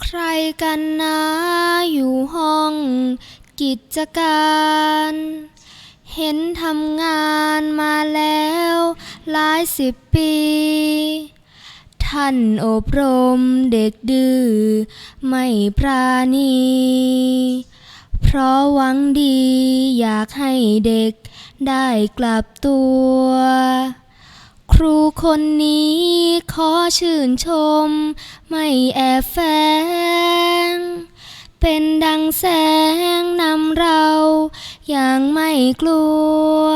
ใครกันนะอยู่ห้องกิจการ เห็นทำงานมาแล้วหลายสิบปี ท่านอบรมเด็กดื้อไม่ปราณี เพราะหวังดีอยากให้เด็กได้กลับตัว ครูคนนี้ขอชื่นชม ไม่แอบแฝงเป็นดังแสงนำเรา อย่างไม่กลัว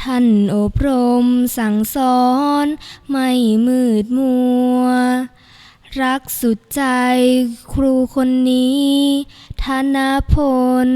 ท่านอบรมสั่งสอน ไม่มืดมัว รักสุดใจครูคนนี้ธนพล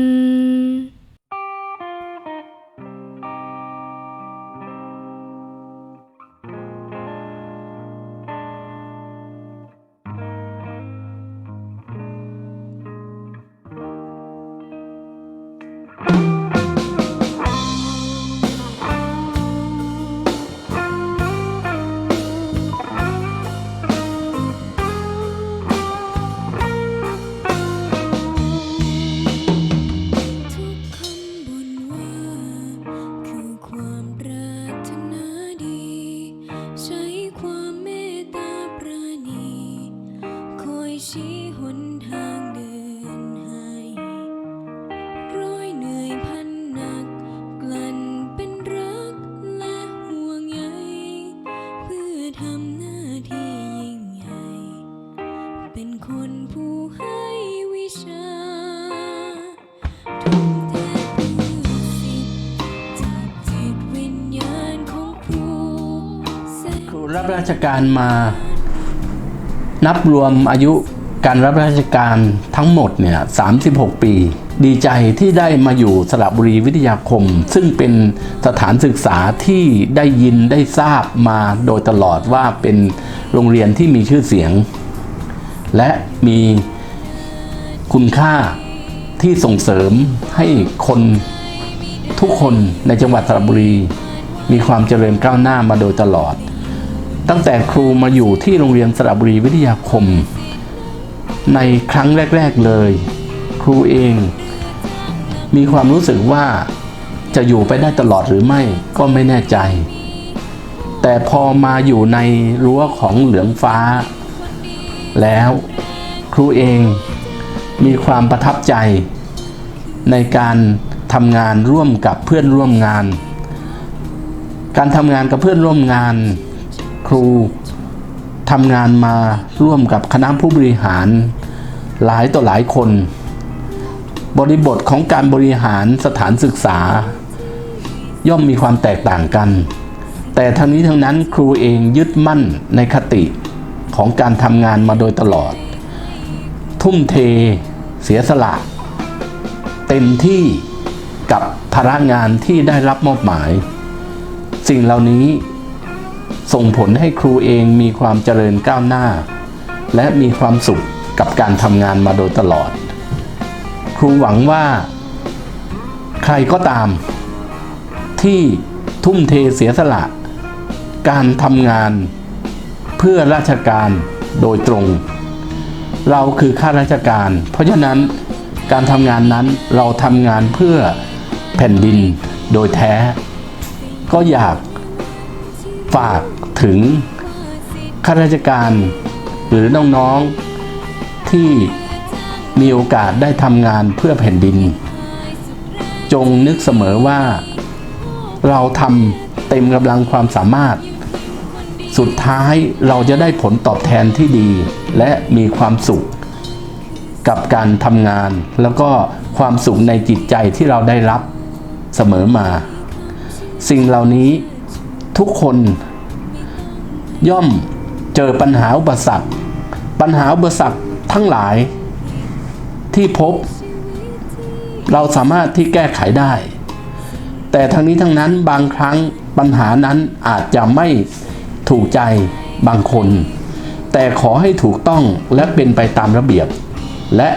รับราชการมานับรวมอายุการรับราชการทั้งหมดเนี่ย 36 ปี ดีใจที่ได้มาอยู่สระบุรีวิทยาคม ซึ่งเป็นสถานศึกษาที่ได้ยินได้ทราบมาโดยตลอดว่าเป็นโรงเรียนที่มีชื่อเสียง และมีคุณค่าที่ส่งเสริมให้คนทุกคนในจังหวัดสระบุรี มีความเจริญก้าวหน้ามาโดยตลอด ตั้งแต่ครูมาอยู่ที่โรงเรียนสระบุรีวิทยาคม ในครั้งแรก ๆเลย ครูเอง มีความรู้สึกว่าจะอยู่ไปได้ตลอดหรือไม่ก็ไม่แน่ใจ แต่พอมาอยู่ในรั้วของเหลืองฟ้า แล้วครูเองมีความประทับใจ ในการทำงานร่วมกับเพื่อนร่วมงาน การทำงานกับเพื่อนร่วมงาน ครูทำงานมาร่วมกับคณะผู้บริหาร หลายต่อหลายคน บริบทของการบริหารสถานศึกษา ย่อมมีความแตกต่างกัน แต่ทั้งนี้ทั้งนั้นครูเองยึดมั่นในคติ ของการทำงานมาโดยตลอด ทุ่มเท เสียสละ เต็มที่กับภาระงานที่ได้รับมอบหมาย สิ่งเหล่านี้ส่งผลให้ครูเองมีความเจริญก้าวหน้า และมีความสุขกับการทำงานมาโดยตลอด ครูหวังว่า ใครก็ตาม ที่ทุ่มเทเสียสละ การทำงาน พื่อราชการโดยตรง เราคือข้าราชการ เพราะฉะนั้นการทำงานนั้นเราทำงานเพื่อแผ่นดินโดยแท้ ก็อยากฝากถึงข้าราชการหรือน้องๆที่มีโอกาสได้ทำงานเพื่อแผ่นดิน จงนึกเสมอว่าเราทำเต็มกำลังความสามารถ สุดท้ายเราจะได้ผลตอบแทนที่ดี และมีความสุข กับการทำงาน แล้วก็ความสุขในจิตใจที่เราได้รับเสมอมา สิ่งเหล่านี้ทุกคนย่อมเจอปัญหาอุปสรรคปัญหาอุปสรรคทั้งหลายที่พบ เราสามารถที่แก้ไขได้ แต่ทั้งนี้ทั้งนั้นบางครั้งปัญหานั้นอาจจะไม่ ถูกใจบางคน แต่ขอให้ถูกต้องและเป็นไปตามระเบียบ และ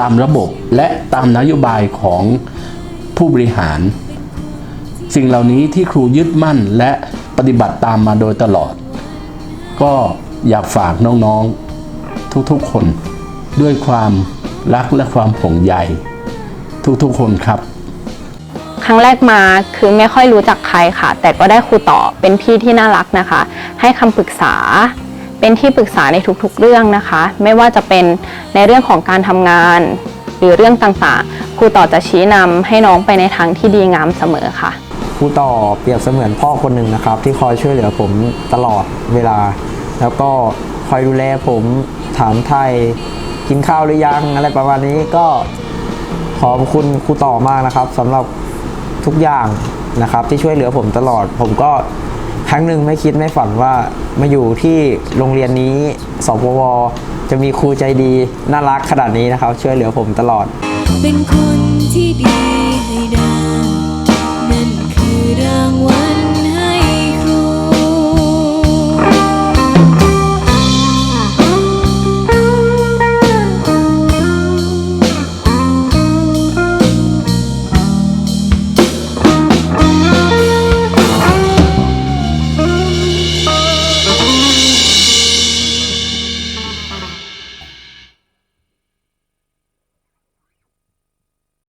ตามระบบและตามนโยบายของผู้บริหาร สิ่งเหล่านี้ที่ครูยึดมั่นและปฏิบัติตามมาโดยตลอด ก็อยากฝากน้องๆ ทุกๆคน ด้วยความรักและความห่วงใยทุกๆคนครับ ครั้งแรกมาคือไม่ค่อยรู้จักใครค่ะ แต่ก็ได้ครูต่อเป็นพี่ที่น่ารักนะคะ ให้คำปรึกษา เป็นที่ปรึกษาในทุกๆเรื่องนะคะ ไม่ว่าจะเป็นในเรื่องของการทำงาน หรือเรื่องต่างๆครูต่อจะชี้นำให้น้องไปในทางที่ดีงามเสมอค่ะครูต่อเปรียบเสมือนพ่อคนหนึ่งนะครับ ที่คอยช่วยเหลือผมตลอดเวลา แล้วก็คอยดูแลผมถามไทยกินข้าวหรือยังอะไรประมาณนี้ก็ขอบคุณครูต่อมากนะครับสำหรับ ทุกอย่างนะครับที่ช่วยเหลือผมตลอด ผมก็ครั้งหนึ่งไม่คิดไม่ฝันว่ามาอยู่ที่โรงเรียนนี้สบวจะมีครูใจดีน่ารักขนาดนี้นะครับ ช่วยเหลือผมตลอด เป็นคนที่ดีให้ได้นั่นคือรางวัล